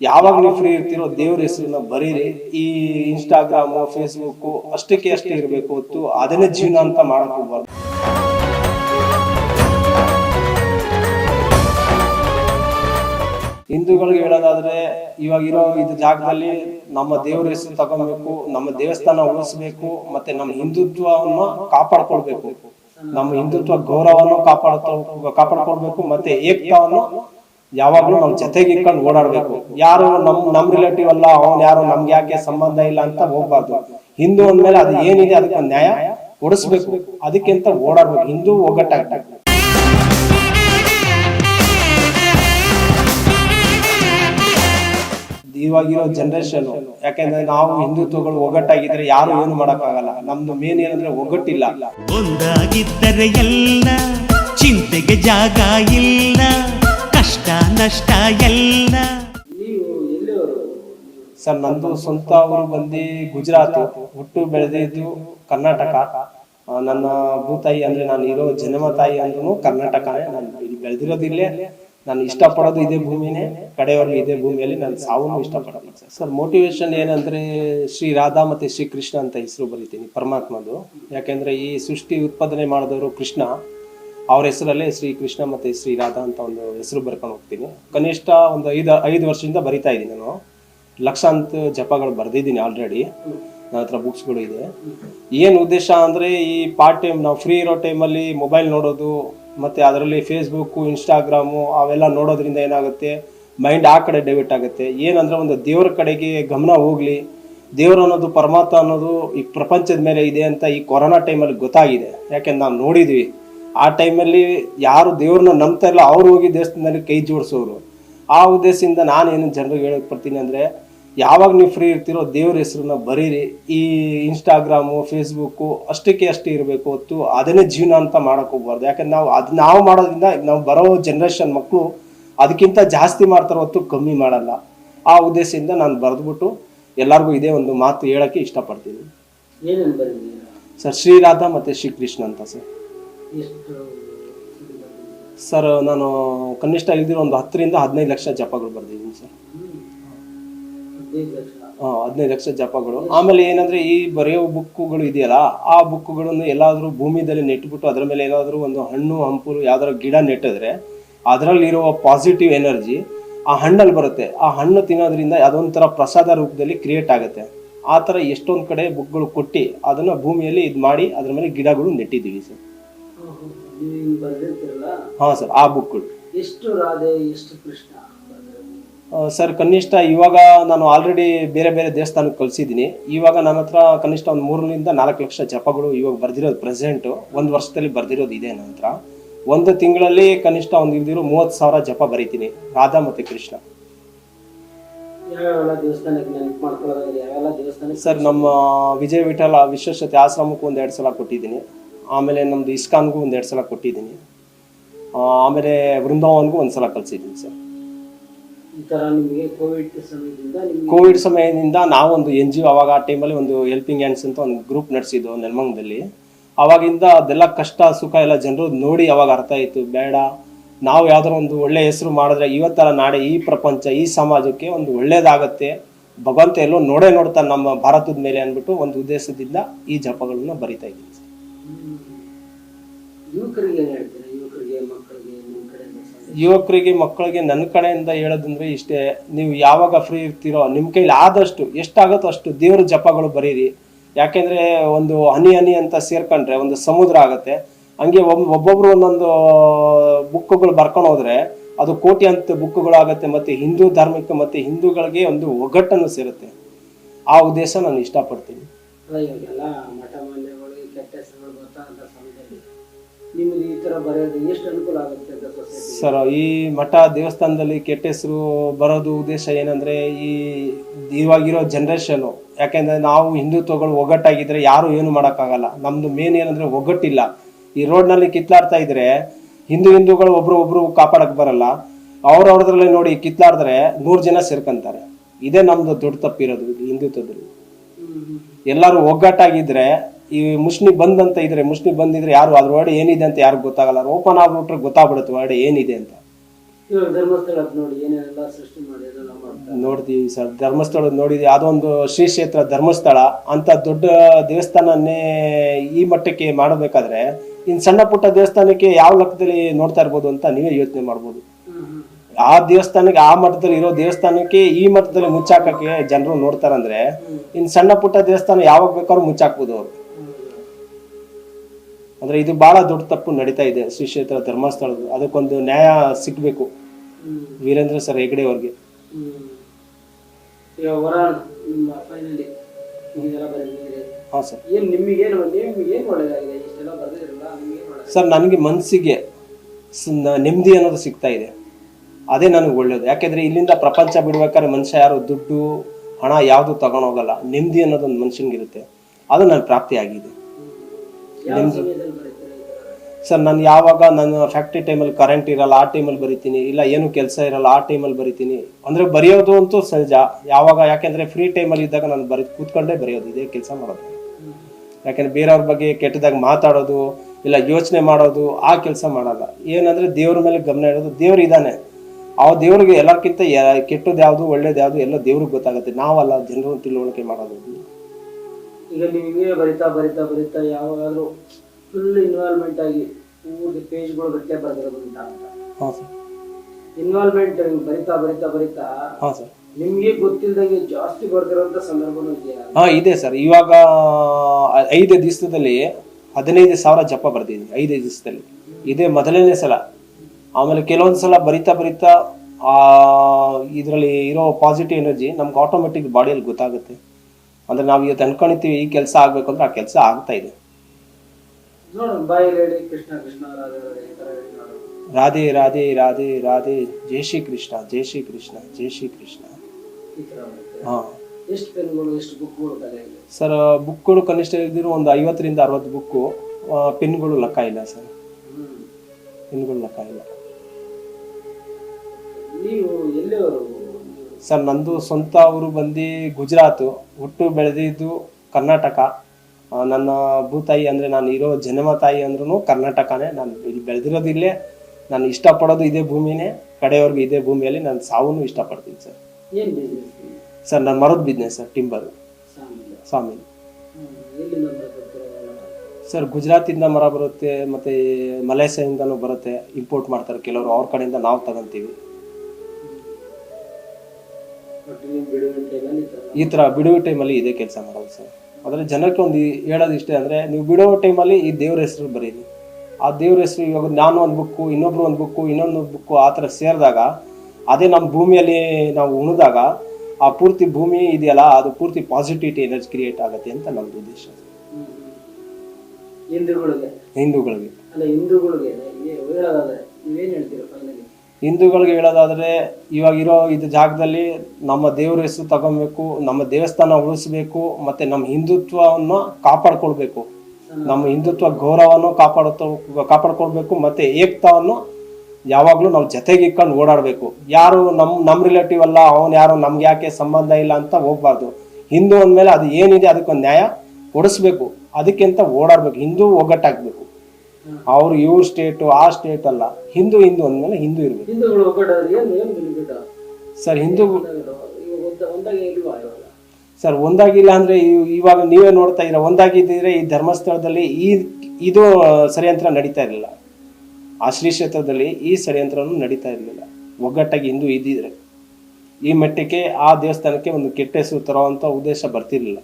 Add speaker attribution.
Speaker 1: ಯಾವಾಗ ನೀವು ಫ್ರೀ ಇರ್ತೀರೋ ದೇವ್ರ ಹೆಸರನ್ನ ಬರೀರಿ. ಈ ಇನ್ಸ್ಟಾಗ್ರಾಮ್ ಫೇಸ್ಬುಕ್ ಅಷ್ಟಕ್ಕೆ ಅಷ್ಟೇ ಇರಬೇಕು ಹೊತ್ತು ಅದನ್ನೇ ಜೀವನ ಅಂತ ಹೋಗ್ಬಾರ್ದು. ಹಿಂದೂಗಳಿಗೆ ಹೇಳೋದಾದ್ರೆ, ಇವಾಗ ಇರೋ ಇದು ಜಾಗದಲ್ಲಿ ನಮ್ಮ ದೇವ್ರ ಹೆಸರು ತಗೋಬೇಕು, ನಮ್ಮ ದೇವಸ್ಥಾನ ಉಳಿಸ್ಬೇಕು, ಮತ್ತೆ ನಮ್ಮ ಹಿಂದುತ್ವವನ್ನು ಕಾಪಾಡ್ಕೊಳ್ಬೇಕು. ನಮ್ಮ ಹಿಂದುತ್ವ ಗೌರವವನ್ನು ಕಾಪಾಡ್ಕೊ ಕಾಪಾಡ್ಕೊಳ್ಬೇಕು, ಮತ್ತೆ ಏಕತಾವನ್ನು ಯಾವಾಗ್ಲೂ ನಮ್ ಜೊತೆಗೆ ಇಟ್ಕೊಂಡು ಓಡಾಡ್ಬೇಕು. ಯಾರು ನಮ್ ನಮ್ ರಿಲೇಟಿವ್ ಅಲ್ಲ, ಅವನು ಯಾರು, ನಮ್ಗೆ ಯಾಕೆ ಸಂಬಂಧ ಇಲ್ಲ ಅಂತ ಹೋಗ್ಬಾರ್ದು. ಹಿಂದೂ ಅಂದ್ಮೇಲೆ ಅದು ಏನಿದೆ ಅದಕ್ಕೆ ನ್ಯಾಯ ಕೊಡಿಸ್ಬೇಕು. ಅದಕ್ಕಿಂತ ಓಡಾಡ್ಬೇಕು. ಹಿಂದೂ ಒಗ್ಗಟ್ಟ ಇವಾಗಿರೋ ಜನರೇಷನ್ ಯಾಕೆಂದ್ರೆ ನಾವು ಹಿಂದುತ್ವಗಳು ಒಗ್ಗಟ್ಟಾಗಿದ್ರೆ ಯಾರು ಏನು ಮಾಡಕ್ಕಾಗಲ್ಲ. ನಮ್ದು ಮೇನ್ ಏನಂದ್ರೆ ಒಗ್ಗಟ್ಟಿಲ್ಲ.
Speaker 2: ಒಂದಾಗಿದ್ದರೆ ಎಲ್ಲ, ಚಿಂತೆಗೆ ಜಾಗ ಇಲ್ಲ. ನಷ್ಟ ಎಲ್ಲ.
Speaker 1: ಸರ್, ನಂದು ಸ್ವಂತ ಊರು ಬಂದು ಗುಜರಾತ್. ಹುಟ್ಟು ಬೆಳೆದಿದ್ದು ಕರ್ನಾಟಕ. ನನ್ನ ಭೂತಾಯಿ ಅಂದ್ರೆ ನಾನು ಇರೋ ಜನ್ಮ ತಾಯಿ ಅಂದ್ರೂ ಕರ್ನಾಟಕನೇ ನಾನು ಬೆಳೆದಿರೋದು ನಾನು ಇಷ್ಟಪಡೋದು ಇದೇ ಭೂಮಿನೇ. ಕಡೆಯವರೆಗೂ ಇದೇ ಭೂಮಿಯಲ್ಲಿ ನಾನು ಸಾವನ್ನು ಇಷ್ಟಪಡೋದು ಸರ್. ಸರ್ ಮೋಟಿವೇಶನ್ ಏನಂದ್ರೆ ಶ್ರೀ ರಾಧಾ ಮತ್ತೆ ಶ್ರೀ ಕೃಷ್ಣ ಅಂತ ಹೆಸರು ಬರೀತೀನಿ, ಪರಮಾತ್ಮದು. ಯಾಕೆಂದ್ರೆ ಈ ಸೃಷ್ಟಿ ಉತ್ಪಾದನೆ ಮಾಡಿದವರು ಕೃಷ್ಣ. ಅವ್ರ ಹೆಸರಲ್ಲೇ ಶ್ರೀ ಕೃಷ್ಣ ಮತ್ತೆ ಶ್ರೀ ರಾಧಾ ಅಂತ ಒಂದು ಹೆಸರು ಬರ್ಕೊಂಡು ಹೋಗ್ತೀನಿ. ಕನಿಷ್ಠ ಒಂದು ಐದು ಐದು ವರ್ಷದಿಂದ ಬರಿತಾ ಇದ್ದೀನಿ ನಾನು. ಲಕ್ಷಾಂತ ಜಪಗಳು ಬರೆದಿದ್ದೀನಿ ಆಲ್ರೆಡಿ ನನ್ನ ಹತ್ರ ಬುಕ್ಸ್ಗಳು ಇದೆ. ಏನು ಉದ್ದೇಶ ಅಂದರೆ ಈ ಪಾರ್ಟ್ ಟೈಮ್ ನಾವು ಫ್ರೀ ಇರೋ ಟೈಮಲ್ಲಿ ಮೊಬೈಲ್ ನೋಡೋದು, ಮತ್ತು ಅದರಲ್ಲಿ ಫೇಸ್ಬುಕ್ಕು ಇನ್ಸ್ಟಾಗ್ರಾಮು ಅವೆಲ್ಲ ನೋಡೋದ್ರಿಂದ ಏನಾಗುತ್ತೆ? ಮೈಂಡ್ ಆ ಕಡೆ ಡೈವರ್ಟ್ ಆಗುತ್ತೆ. ಏನಂದರೆ ಒಂದು ದೇವ್ರ ಕಡೆಗೆ ಗಮನ ಹೋಗಲಿ. ದೇವರು ಅನ್ನೋದು, ಪರಮಾತ್ಮ ಅನ್ನೋದು ಈ ಪ್ರಪಂಚದ ಮೇಲೆ ಇದೆ ಅಂತ ಈ ಕೊರೋನಾ ಟೈಮಲ್ಲಿ ಗೊತ್ತಾಗಿದೆ. ಯಾಕೆಂದ್ರೆ ನಾವು ನೋಡಿದ್ವಿ. ಆ ಟೈಮಲ್ಲಿ ಯಾರು ದೇವ್ರನ್ನ ನಂಬ್ತಾ ಇಲ್ಲ ಅವ್ರು ಹೋಗಿ ದೇವಸ್ಥಾನದಲ್ಲಿ ಕೈ ಜೋಡಿಸೋರು. ಆ ಉದ್ದೇಶದಿಂದ ನಾನು ಏನು ಜನರಿಗೆ ಹೇಳಕ್ ಬರ್ತೀನಿ ಅಂದರೆ ಯಾವಾಗ ನೀವು ಫ್ರೀ ಇರ್ತೀರೋ ದೇವ್ರ ಹೆಸರನ್ನ ಬರೀರಿ. ಈ ಇನ್ಸ್ಟಾಗ್ರಾಮು ಫೇಸ್ಬುಕ್ಕು ಅಷ್ಟಕ್ಕೆ ಅಷ್ಟೇ ಇರಬೇಕು. ಹೊತ್ತು ಅದನ್ನೇ ಜೀವನ ಅಂತ ಮಾಡಕ್ ಹೋಗ್ಬಾರ್ದು. ಯಾಕಂದ್ರೆ ನಾವು ಅದು ನಾವು ಮಾಡೋದ್ರಿಂದ ನಾವು ಬರೋ ಜನ್ರೇಷನ್ ಮಕ್ಕಳು ಅದಕ್ಕಿಂತ ಜಾಸ್ತಿ ಮಾಡ್ತಾರೋ ಹೊತ್ತು ಕಮ್ಮಿ ಮಾಡಲ್ಲ. ಆ ಉದ್ದೇಶದಿಂದ ನಾನು ಬರೆದ್ಬಿಟ್ಟು ಎಲ್ಲರಿಗೂ ಇದೇ ಒಂದು ಮಾತು ಹೇಳಕ್ಕೆ ಇಷ್ಟಪಡ್ತೀನಿ. ಸರ್ ಶ್ರೀರಾಧ ಮತ್ತು ಶ್ರೀಕೃಷ್ಣ ಅಂತ ಸರ್.
Speaker 3: ಎಷ್ಟು
Speaker 1: ಸರ್ ನಾನು ಕನಿಷ್ಠ ಇಲ್ದಿರೋ ಒಂದು ಹತ್ತರಿಂದ ಹದಿನೈದು ಲಕ್ಷ ಜಪಗಳು ಬರ್ದಿದ್ದೀನಿ ಸರ್.
Speaker 3: ಹದಿನೈದು ಲಕ್ಷ.
Speaker 1: ಹಾ, ಹದಿನೈದು ಲಕ್ಷ ಜಪಗಳು. ಆಮೇಲೆ ಏನಂದ್ರೆ ಈ ಬರೆಯೋ ಬುಕ್ಕುಗಳು ಇದೆಯಲ್ಲ ಆ ಬುಕ್ಕುಗಳನ್ನು ಎಲ್ಲಾದರೂ ಭೂಮಿದಲ್ಲಿ ನೆಟ್ಬಿಟ್ಟು ಅದರ ಮೇಲೆ ಏನಾದರೂ ಒಂದು ಹಣ್ಣು ಹಂಪಲು ಯಾವ್ದಾದ್ರು ಗಿಡ ನೆಟ್ಟಿದ್ರೆ ಅದರಲ್ಲಿರುವ ಪಾಸಿಟಿವ್ ಎನರ್ಜಿ ಆ ಹಣ್ಣಲ್ಲಿ ಬರುತ್ತೆ. ಆ ಹಣ್ಣು ತಿನ್ನೋದ್ರಿಂದ ಅದೊಂಥರ ಪ್ರಸಾದ ರೂಪದಲ್ಲಿ ಕ್ರಿಯೇಟ್ ಆಗುತ್ತೆ. ಆ ಥರ ಎಷ್ಟೊಂದು ಕಡೆ ಬುಕ್ಗಳು ಕೊಟ್ಟು ಅದನ್ನು ಭೂಮಿಯಲ್ಲಿ ಇದು ಮಾಡಿ ಅದ್ರ ಮೇಲೆ ಗಿಡಗಳು ನೆಟ್ಟಿದ್ದೀವಿ ಸರ್. ಹಾಂ ಸರ್ ಆ ಬುಕ್
Speaker 3: ಎಷ್ಟು ರಾಧೆ ಎಷ್ಟು ಕೃಷ್ಣ?
Speaker 1: ಸರ್ ಕನಿಷ್ಠ ಇವಾಗ ನಾನು ಆಲ್ರೆಡಿ ಬೇರೆ ಬೇರೆ ದೇವಸ್ಥಾನಕ್ಕೆ ಕಳಿಸಿದ್ದೀನಿ. ಇವಾಗ ನನ್ನ ಹತ್ರ ಕನಿಷ್ಠ ಒಂದು ಮೂರರಿಂದ ನಾಲ್ಕು ಲಕ್ಷ ಜಪಗಳು ಇವಾಗ ಬರ್ದಿರೋದು ಪ್ರೆಸೆಂಟು ಒಂದು ವರ್ಷದಲ್ಲಿ ಬರ್ದಿರೋದು ಇದೆ ನನ್ನ ಹತ್ರ. ಒಂದು ತಿಂಗಳಲ್ಲಿ ಕನಿಷ್ಠ ಒಂದು ಇಲ್ದಿರೋ ಮೂವತ್ತು ಸಾವಿರ ಜಪ ಬರೀತೀನಿ. ರಾಧಾ ಮತ್ತು ಕೃಷ್ಣ. ಸರ್ ನಮ್ಮ ವಿಜಯ ವಿಠಲ ವಿಶ್ವಶತಿ ಆಶ್ರಮಕ್ಕೂ ಒಂದು ಎರಡು ಸಲ ಕೊಟ್ಟಿದ್ದೀನಿ. ಆಮೇಲೆ ನಮ್ಮದು ಇಸ್ಕಾನ್ಗೂ ಒಂದು ಎರಡು ಸಲ ಕೊಟ್ಟಿದ್ದೀನಿ. ಆಮೇಲೆ ವೃಂದಾವನ್ಗೂ ಒಂದು ಸಲ ಕಲಿಸಿದ್ದೀನಿ ಸರ್
Speaker 3: ಕೋವಿಡ್ ಸಮಯದಿಂದ
Speaker 1: ನಾವೊಂದು ಎನ್ ಜಿ ಅವಾಗ ಆ ಟೈಮಲ್ಲಿ ಒಂದು ಹೆಲ್ಪಿಂಗ್ ಹ್ಯಾಂಡ್ಸ್ ಅಂತ ಒಂದು ಗ್ರೂಪ್ ನಡೆಸಿದ್ದು ನೆಲಮಂಗದಲ್ಲಿ. ಅವಾಗಿಂದ ಅದೆಲ್ಲ ಕಷ್ಟ ಸುಖ ಎಲ್ಲ ಜನರು ನೋಡಿ ಅವಾಗ ಅರ್ಥ ಆಯಿತು. ಬೇಡ ನಾವು ಯಾವ್ದಾರ ಒಂದು ಒಳ್ಳೆ ಹೆಸರು ಮಾಡಿದ್ರೆ ಇವತ್ತರ ನಾಳೆ ಈ ಪ್ರಪಂಚ ಈ ಸಮಾಜಕ್ಕೆ ಒಂದು ಒಳ್ಳೇದಾಗತ್ತೆ. ಭಗವಂತ ಎಲ್ಲೋ ನೋಡೇ ನೋಡ್ತಾನೆ ನಮ್ಮ ಭಾರತದ ಮೇಲೆ ಅಂದ್ಬಿಟ್ಟು ಒಂದು ಉದ್ದೇಶದಿಂದ ಈ ಜಪಗಳನ್ನ ಬರಿತಾ ಇದ್ದೀನಿ.
Speaker 3: ಯುವಕರಿಗೆ ಏನು ಹೇಳ್ತೀರಾ? ಯುವಕರಿಗೆ ಮಕ್ಕಳಿಗೆ ನಿಮ್ಮ ಕಡೆಯಿಂದ
Speaker 1: ಯುವಕರಿಗೆ ಮಕ್ಕಳಿಗೆ ನನ್ನ ಕಡೆಯಿಂದ ಹೇಳೋದಂದ್ರೆ ಇಷ್ಟೇ ನೀವು ಯಾವಾಗ ಫ್ರೀ ಇರ್ತೀರೋ ನಿಮ್ಮ ಕೈಲಿ ಆದಷ್ಟು ಎಷ್ಟಾಗುತ್ತೋ ಅಷ್ಟು ದೇವ್ರ ಜಪಗಳು ಬರೀರಿ. ಯಾಕೆಂದ್ರೆ ಒಂದು ಹನಿ ಹನಿ ಅಂತ ಸೇರ್ಕೊಂಡ್ರೆ ಒಂದು ಸಮುದ್ರ ಆಗುತ್ತೆ. ಹಂಗೆ ಒಬ್ ಒಬ್ಬೊಬ್ರು ಒಂದೊಂದು ಬುಕ್ಗಳು ಬರ್ಕೊಂಡು ಹೋದ್ರೆ ಅದು ಕೋಟಿ ಅಂತ ಬುಕ್ಗಳು ಆಗತ್ತೆ ಮತ್ತೆ ಹಿಂದೂ ಧಾರ್ಮಿಕ ಮತ್ತೆ ಹಿಂದೂಗಳಿಗೆ ಒಂದು ಒಗ್ಗಟ್ಟನ್ನು ಸೇರುತ್ತೆ. ಆ ಉದ್ದೇಶ ನಾನು ಇಷ್ಟಪಡ್ತೀನಿ.
Speaker 3: ಎಲ್ಲ ಮಠ ಮಾನ್ಯಗಳು ಈ ಕೆಟ್ಟ ಹೆಸರುಗಳು ಬರ್ತಾ ಅಂತ ಸಮಯದಲ್ಲಿ ನಿಮಗೆ ಈ ಥರ ಬರೆಯೋದು ಎಷ್ಟು ಅನುಕೂಲ ಆಗುತ್ತೆ ಅಂತ ಸೊಸೈಟಿ
Speaker 1: ಸರ್ ಈ ಮಠ ದೇವಸ್ಥಾನದಲ್ಲಿ ಕೆಟ್ಟ ಹೆಸರು ಬರೋದು ಉದ್ದೇಶ ಏನಂದ್ರೆ ಈ ಇವಾಗಿರೋ ಜನ್ರೇಷನು ಯಾಕೆಂದ್ರೆ ನಾವು ಹಿಂದುತ್ವಗಳು ಒಗ್ಗಟ್ಟಾಗಿದ್ರೆ ಯಾರು ಏನು ಮಾಡೋಕ್ಕಾಗಲ್ಲ. ನಮ್ದು ಮೇನ್ ಏನಂದ್ರೆ ಒಗ್ಗಟ್ಟಿಲ್ಲ. ಈ ರೋಡ್ನಲ್ಲಿ ಕಿತ್ಲಾಡ್ತಾ ಇದ್ರೆ ಹಿಂದೂ ಹಿಂದೂಗಳು ಒಬ್ರು ಒಬ್ರು ಕಾಪಾಡಕ್ ಬರಲ್ಲ. ಅವ್ರವ್ರದ್ರಲ್ಲಿ ನೋಡಿ ಕಿತ್ಲಾಡಿದ್ರೆ ನೂರು ಜನ ಸೇರ್ಕೊಂತಾರೆ. ಇದೇ ನಮ್ದು ದೊಡ್ಡ ತಪ್ಪಿರೋದು ಹಿಂದುತ್ವದಲ್ಲಿ. ಎಲ್ಲರೂ ಒಗ್ಗಟ್ಟಾಗಿದ್ರೆ ಈ ಮುಷ್ಣಿ ಬಂದ್ ಅಂತ ಇದ್ರೆ ಮುಷ್ಣಿ ಬಂದಿದ್ರೆ ಯಾರು? ಅದ್ರ ಒಳಗಡೆ ಏನಿದೆ ಅಂತ ಯಾರಿಗೂ ಗೊತ್ತಾಗಲ್ಲ. ಓಪನ್ ಆಗ್ಬಿಟ್ರೆ ಗೊತ್ತಾಗ್ಬಿಡುತ್ತೆ ಒಳಗಡೆ ಏನಿದೆ ಅಂತ.
Speaker 3: ನೋಡ್ತೀವಿ ಧರ್ಮಸ್ಥಳ ನೋಡಿ ಏನೇನೆಲ್ಲ ಸೃಷ್ಟಿ ಮಾಡಿ ಅದೆಲ್ಲ ಮಾಡ್ತಾರೆ.
Speaker 1: ನೋಡಿದೀವಿ ಸರ್. ಧರ್ಮಸ್ಥಳ ನೋಡಿದ್ವಿ ಅದೊಂದು ಶ್ರೀ ಕ್ಷೇತ್ರ ಧರ್ಮಸ್ಥಳ. ಅಂತ ದೊಡ್ಡ ದೇವಸ್ಥಾನನ್ನೇ ಈ ಮಟ್ಟಕ್ಕೆ ಮಾಡಬೇಕಾದ್ರೆ ಇನ್ ಸಣ್ಣ ಪುಟ್ಟ ದೇವಸ್ಥಾನಕ್ಕೆ ಯಾವ ಲೆಕ್ಕದಲ್ಲಿ ನೋಡ್ತಾ ಇರ್ಬೋದು ಅಂತ ನೀವೇ ಯೋಚನೆ ಮಾಡ್ಬೋದು. ಆ ದೇವಸ್ಥಾನಕ್ಕೆ ಆ ಮಟ್ಟದಲ್ಲಿ ಇರೋ ದೇವಸ್ಥಾನಕ್ಕೆ ಈ ಮಟ್ಟದಲ್ಲಿ ಮುಚ್ಚಾಕಕ್ಕೆ ಜನರು ನೋಡ್ತಾರಂದ್ರೆ ಇನ್ ಸಣ್ಣ ಪುಟ್ಟ ದೇವಸ್ಥಾನ ಯಾವಾಗ ಬೇಕಾದ್ರೂ ಮುಚ್ಚಾಕ್ಬೋದು ಅವರು. ಅಂದ್ರೆ ಇದು ಬಹಳ ದೊಡ್ಡ ತಪ್ಪು ನಡೀತಾ ಇದೆ ಶ್ರೀ ಕ್ಷೇತ್ರ ಧರ್ಮಸ್ಥಳದ ಅದಕ್ಕೊಂದು ನ್ಯಾಯ ಸಿಗ್ಬೇಕು. ವೀರೇಂದ್ರ ಸರ್ ಹೆಗಡೆ ಅವ್ರಿಗೆ. ಹಾ ಸರ್. ನನಗೆ ಮನಸ್ಸಿಗೆ ನೆಮ್ಮದಿ ಅನ್ನೋದು ಸಿಗ್ತಾ ಇದೆ. ಅದೇ ನನಗೆ ಒಳ್ಳೇದು. ಯಾಕೆಂದ್ರೆ ಇಲ್ಲಿಂದ ಪ್ರಪಂಚ ಬಿಡ್ಬೇಕಾದ್ರೆ ಮನುಷ್ಯ ಯಾರು ದುಡ್ಡು ಹಣ ಯಾವುದು ತಗೊಂಡೋಗಲ್ಲ ನೆಮ್ಮದಿ ಅನ್ನೋದೊಂದು ಮನುಷ್ಯನಿಗಿರುತ್ತೆ. ಅದು ನನ್ನ ಪ್ರಾಪ್ತಿ ಆಗಿದೆ
Speaker 3: ಯಾವ
Speaker 1: ಸರ್, ನಾನು ಯಾವಾಗ ನಾನು ಫ್ಯಾಕ್ಟ್ರಿ ಟೈಮಲ್ಲಿ ಕರೆಂಟ್ ಇರಲ್ಲ, ಆ ಟೈಮಲ್ಲಿ ಬರಿತೀನಿ, ಇಲ್ಲ ಏನು ಕೆಲಸ ಇರಲ್ಲ, ಆ ಟೈಮಲ್ಲಿ ಬರಿತೀನಿ. ಅಂದರೆ ಬರೆಯೋದು ಅಂತೂ ಸಹಜ. ಯಾವಾಗ, ಯಾಕೆಂದರೆ ಫ್ರೀ ಟೈಮಲ್ಲಿ ಇದ್ದಾಗ ನಾನು ಬರಿ, ಕೂತ್ಕೊಂಡೇ ಬರೆಯೋದು, ಇದೇ ಕೆಲಸ ಮಾಡೋದು. ಯಾಕೆಂದ್ರೆ ಬೇರೆಯವ್ರ ಬಗ್ಗೆ ಕೆಟ್ಟದಾಗ ಮಾತಾಡೋದು, ಇಲ್ಲ ಯೋಚನೆ ಮಾಡೋದು, ಆ ಕೆಲಸ ಮಾಡಲ್ಲ. ಏನಂದರೆ ದೇವ್ರ ಮೇಲೆ ಗಮನ ಇಡೋದು, ದೇವ್ರು ಇದ್ದಾನೆ. ಆ ದೇವ್ರಿಗೆ ಎಲ್ಲಕ್ಕಿಂತ ಕೆಟ್ಟದ್ದು ಯಾವುದು, ಒಳ್ಳೇದು ಯಾವುದು, ಎಲ್ಲ ದೇವ್ರಿಗೆ ಗೊತ್ತಾಗುತ್ತೆ. ನಾವಲ್ಲ, ಜನರು ತಿಳುವಳಿಕೆ ಮಾಡೋದು.
Speaker 3: ಈಗ ನೀವು ಬರಿತಾ ಬರಿತಾ ಬರಿತಾ ಯಾವಾಗಾದ್ರೂ ಫುಲ್ ಇನ್ವಾಲ್ವ್ಮೆಂಟ್ ಆಗಿ ಪೂರ್ತಿ ಪೇಜ್ಗಳು ಗಟ್ಟಲೆ ಬರ್ದಿರೋದು ಅಂತ.
Speaker 1: ಹಾಂ ಸರ್.
Speaker 3: ಇನ್ವಾಲ್ವ್ಮೆಂಟ್ ಬರಿತಾ ಬರಿತಾ ಬರಿತಾ
Speaker 1: ಹಾಂ ಸರ್.
Speaker 3: ನಿಮ್ಗೆ ಗೊತ್ತಿಲ್ಲದಂಗೆ ಜಾಸ್ತಿ ಬರ್ದಿರೋಂಥ ಸಂದರ್ಭನೂ ಇದೆಯಾ?
Speaker 1: ಹಾ ಇದೆ ಸರ್. ಇವಾಗ ಐದು ದಿವಸದಲ್ಲಿ ಹದಿನೈದು ಸಾವಿರ ಜಪ ಬರ್ತಿದ್ದೀನಿ ಐದು ದಿವಸದಲ್ಲಿ. ಇದೇ ಮೊದಲನೇ ಸಲ. ಆಮೇಲೆ ಕೆಲವೊಂದು ಸಲ ಬರಿತಾ ಬರಿತಾ ಆ ಇದರಲ್ಲಿ ಇರೋ ಪಾಸಿಟಿವ್ ಎನರ್ಜಿ ನಮ್ಗೆ ಆಟೋಮೆಟಿಕ್ ಬಾಡಿಯಲ್ಲಿ ಗೊತ್ತಾಗುತ್ತೆ. ಅಂದ್ರೆ ನಾವು ಇವತ್ತು ಅನ್ಕೊಂಡಿರ್ತೀವಿ ಈ ಕೆಲಸ ಆಗ್ಬೇಕು ಅಂದ್ರೆ ಆ ಕೆಲಸ ಆಗ್ತಾ ಇದೆ.
Speaker 3: ನೋಡು ಬಾಯಲ್ಲಿ ಹೇಳಿ ಕೃಷ್ಣ ಕೃಷ್ಣ ರಾಧೆ ರಾಧೆ ಈ ಥರ ಹೇಳಿ ನೋಡು.
Speaker 1: ರಾಧೆ ರಾಧೆ ರಾಧೆ ರಾಧೆ ಜೈ ಶ್ರೀ ಕೃಷ್ಣ ಜೈ ಶ್ರೀ ಕೃಷ್ಣ ಜೈ ಶ್ರೀ ಕೃಷ್ಣ.
Speaker 3: ಈ ಥರ ಬರುತ್ತೆ.
Speaker 1: ಹಾ.
Speaker 3: ಎಷ್ಟು ಪೆನ್ಗಳು ಎಷ್ಟು ಬುಕ್ಗಳು ಕಲೆಯಲ್ಲಿ
Speaker 1: ಸರ್ ಬುಕ್ಗಳು ಕನಿಷ್ಠ ಇದ್ದಿರೋ ಒಂದು ಐವತ್ತರಿಂದ ಅರವತ್ತು ಬುಕ್ಕು ಪೆನ್ಗಳು ಲೆಕ್ಕ ಇಲ್ಲ ಸರ್. ಪೆನ್ಗಳು ಲೆಕ್ಕ ಇಲ್ಲ.
Speaker 3: ನೀವು
Speaker 1: ಸರ್ ನಂದು ಸ್ವಂತ ಊರು ಬಂದು ಗುಜರಾತ್ ಹುಟ್ಟು ಬೆಳೆದಿದ್ದು ಕರ್ನಾಟಕ. ನನ್ನ ಭೂತಾಯಿ ಅಂದರೆ ನಾನು ಇರೋ ಜನ್ಮ ತಾಯಿ ಅಂದ್ರೂ ಕರ್ನಾಟಕನೇ. ನಾನು ಇಲ್ಲಿ ಬೆಳೆದಿರೋದು ಇಲ್ಲೇ. ನಾನು ಇಷ್ಟಪಡೋದು ಇದೇ ಭೂಮಿನೇ. ಕಡೆಯವ್ರಿಗೆ ಇದೇ ಭೂಮಿಯಲ್ಲಿ ನಾನು ಸಾವನ್ನು ಇಷ್ಟಪಡ್ತೀನಿ ಸರ್. ಸರ್ ನಾನು ಮರದ ಬಿಸ್ನೆಸ್ ಸರ್ ಟಿಂಬರ್
Speaker 3: ಸ್ವಾಮಿ
Speaker 1: ಸರ್ ಗುಜರಾತಿಂದ ಮರ ಬರುತ್ತೆ ಮತ್ತು ಮಲೇಷ್ಯಾದಿಂದನೂ ಬರುತ್ತೆ. ಇಂಪೋರ್ಟ್ ಮಾಡ್ತಾರೆ ಕೆಲವರು. ಅವ್ರ ಕಡೆಯಿಂದ ನಾವು ತಗೊಂತೀವಿ.
Speaker 3: ಈ ತರ
Speaker 1: ಈ ಥರ ಬಿಡುವ ಟೈಮಲ್ಲಿ ಇದೇ ಕೆಲಸ ಮಾಡೋದು ಸರ್. ಆದರೆ ಜನಕ್ಕೆ ಒಂದು ಹೇಳೋದು ಇಷ್ಟೇ ಅಂದರೆ ನೀವು ಬಿಡೋ ಟೈಮಲ್ಲಿ ಈ ದೇವ್ರ ಹೆಸರು ಬರೀರಿ. ಆ ದೇವ್ರ ಹೆಸರು ಇವಾಗ ನಾನು ಒಂದು ಬುಕ್ಕು ಇನ್ನೊಬ್ರು ಒಂದು ಬುಕ್ಕು ಇನ್ನೊಂದು ಬುಕ್ಕು ಆ ಥರ ಸೇರಿದಾಗ ಅದೇ ನಮ್ಮ ಭೂಮಿಯಲ್ಲಿ ನಾವು ಉಣಿದಾಗ ಆ ಪೂರ್ತಿ ಭೂಮಿ ಇದೆಯಲ್ಲ ಅದು ಪೂರ್ತಿ ಪಾಸಿಟಿವಿಟಿ ಎನರ್ಜಿ ಕ್ರಿಯೇಟ್ ಆಗುತ್ತೆ ಅಂತ ನಮ್ಮ ಉದ್ದೇಶ.
Speaker 3: ಹಿಂದೂಗಳಿಗೆ.
Speaker 1: ಹಿಂದೂಗಳಿಗೆ.
Speaker 3: ಅಲ್ಲ ಹಿಂದೂಗಳಿಗೆ
Speaker 1: ಹಿಂದೂಗಳಿಗೆ ಹೇಳೋದಾದರೆ ಇವಾಗ ಇರೋ ಇದು ಜಾಗದಲ್ಲಿ ನಮ್ಮ ದೇವ್ರ ಹೆಸರು ತಗೊಬೇಕು, ನಮ್ಮ ದೇವಸ್ಥಾನ ಉಳಿಸ್ಬೇಕು, ಮತ್ತೆ ನಮ್ಮ ಹಿಂದುತ್ವವನ್ನು ಕಾಪಾಡ್ಕೊಳ್ಬೇಕು. ನಮ್ಮ ಹಿಂದುತ್ವ ಗೌರವವನ್ನು ಕಾಪಾಡುತ್ತ, ಕಾಪಾಡ್ಕೊಳ್ಬೇಕು, ಮತ್ತೆ ಏಕತಾವನ್ನು ಯಾವಾಗಲೂ ನಾವು ಜೊತೆಗೆ ಇಟ್ಕೊಂಡು ಓಡಾಡಬೇಕು. ಯಾರು ನಮ್ಮ ನಮ್ಮ ರಿಲೇಟಿವ್ ಅಲ್ಲ, ಅವನು ಯಾರು ನಮ್ಗೆ ಯಾಕೆ ಸಂಬಂಧ ಇಲ್ಲ ಅಂತ ಹೋಗ್ಬಾರ್ದು. ಹಿಂದೂ ಅಂದಮೇಲೆ ಅದು ಏನಿದೆ ಅದಕ್ಕೊಂದು ನ್ಯಾಯ ಕೊಡಿಸ್ಬೇಕು. ಅದಕ್ಕಿಂತ ಓಡಾಡ್ಬೇಕು. ಹಿಂದೂ ಒಗ್ಗಟ್ಟಾಗಬೇಕು. ಅವ್ರು ಇವ್ರ ಸ್ಟೇಟು ಆ ಸ್ಟೇಟ್ ಅಲ್ಲ. ಹಿಂದೂ ಹಿಂದೂ ಅಂದ್ಮೇಲೆ ಹಿಂದೂ ಇರಬೇಕು.
Speaker 3: ಹಿಂದೂಗಳು ಒಗ್ಗಟ್ಟಾದ್ರೆ ಏನು ಏನು ಬೆನಿಫಿಟ್
Speaker 1: ಸರ್ ಹಿಂದೂ
Speaker 3: ಇವಾಗ ಒಂದಾಗಿ ಇಲ್ವಾ ಇವಾಗ?
Speaker 1: ಸರ್ ಒಂದಾಗಿಲ್ಲ ಅಂದ್ರೆ ಇವಾಗ ನೀವೇ ನೋಡ್ತಾ ಇರ ಒಂದಾಗಿದ್ದಿದ್ರೆ ಈ ಧರ್ಮಸ್ಥಳದಲ್ಲಿ ಈ ಇದು ಸರಿಯಂತ್ರ ನಡೀತಾ ಇರಲಿಲ್ಲ. ಆ ಶ್ರೀ ಕ್ಷೇತ್ರದಲ್ಲಿ ಈ ಷಡ್ಯಂತ್ರನೂ ನಡೀತಾ ಇರಲಿಲ್ಲ. ಒಗ್ಗಟ್ಟಾಗಿ ಹಿಂದೂ ಇದ್ದಿದ್ರೆ. ಈ ಮಟ್ಟಕ್ಕೆ ಆ ದೇವಸ್ಥಾನಕ್ಕೆ ಒಂದು ಕೆಟ್ಟ ಹೆಸರು ತರುವಂತ ಉದ್ದೇಶ ಬರ್ತಿರ್ಲಿಲ್ಲ.